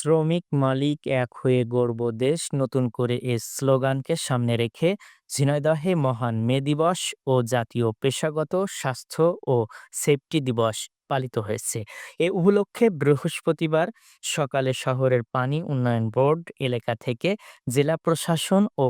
শ্রমিক মালিক এক হয়ে গর্ব দেশ নতুন করে এ স্লোগানকে সামনে রেখে ঝিনাইদহে মহান মে দিবস ও জাতীয় পেশাগত স্বাস্থ্য ও সেফটি দিবস পালিত হয়েছে। এ উপলক্ষে বৃহস্পতিবার সকালে শহরের পানি উন্নয়ন বোর্ড এলাকা থেকে জেলা প্রশাসন ও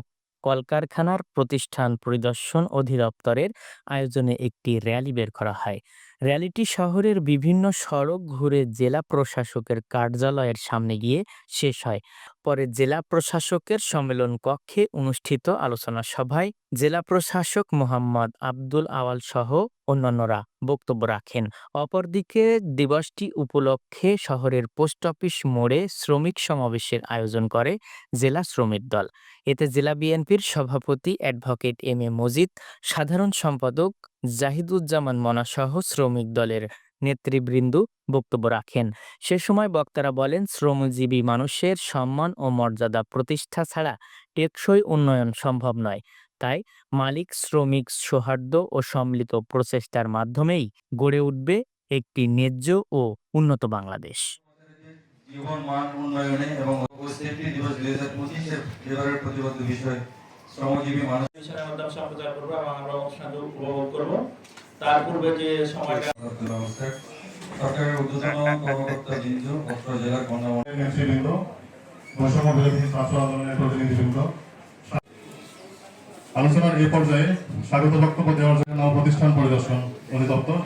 কলকারখানার প্রতিষ্ঠান পরিদর্শন অধিদপ্তরের আয়োজনে একটি র্যালি বের করা হয়। র্যালিটি শহরের বিভিন্ন সড়ক ঘুরে জেলা প্রশাসকের কার্যালয়ের সামনে গিয়ে শেষ হয়। পরে জেলা প্রশাসকের সম্মেলন কক্ষে অনুষ্ঠিত আলোচনা সভায় জেলা প্রশাসক মোহাম্মদ আব্দুল আওয়াল সহ অন্যান্যরা বক্তব্য রাখেন। অপরদিকে দিবসটি উপলক্ষে শহরের পোস্ট অফিস মোড়ে শ্রমিক সমাবেশের আয়োজন করে জেলা শ্রমিক দল। এতে জেলা বিএনপির সভাপতি অ্যাডভোকেট এম এ মজিদ, সাধারণ সম্পাদক জাহিদুজ্জামান মনাসহ শ্রমিক দলের নেতৃবৃন্দ বক্তব্য রাখেন। সে সময় বক্তারা বলেন, শ্রমজীবী মানুষের সম্মান ও মর্যাদা প্রতিষ্ঠা ছাড়া টেকসই উন্নয়ন সম্ভব নয়। তাই মালিক, শ্রমিক, সৌহার্দ্য ও সম্মিলিত প্রচেষ্টার মাধ্যমেই গড়ে উঠবে একটি ন্যায্য ও উন্নত বাংলাদেশ। জীবন, মান, উন্নয়নে এবং সেফটি দিবস দুই হাজার পঁচিশের বিষয় শ্রমজীবী মানুষ। টেলিভিশনের মাধ্যমে সম্প্রচার করব এবং আমরা অনুষ্ঠানটি উপভোগ করব। তার পূর্বে যে সময়টা সরকারের ঊর্ধ্বতন কর্মকর্তা বৃন্দ অত্র জেলার গণ্যমান্য নেতৃবৃন্দ বৈষম্য বিরোধী ছাত্র আন্দোলনের প্রতিনিধিবৃন্দ। আলোচনার এ পর্যায়ে স্বাগত বক্তব্য দেওয়ার জন্য নব প্রতিষ্ঠান পরিদর্শন অধিদপ্তর।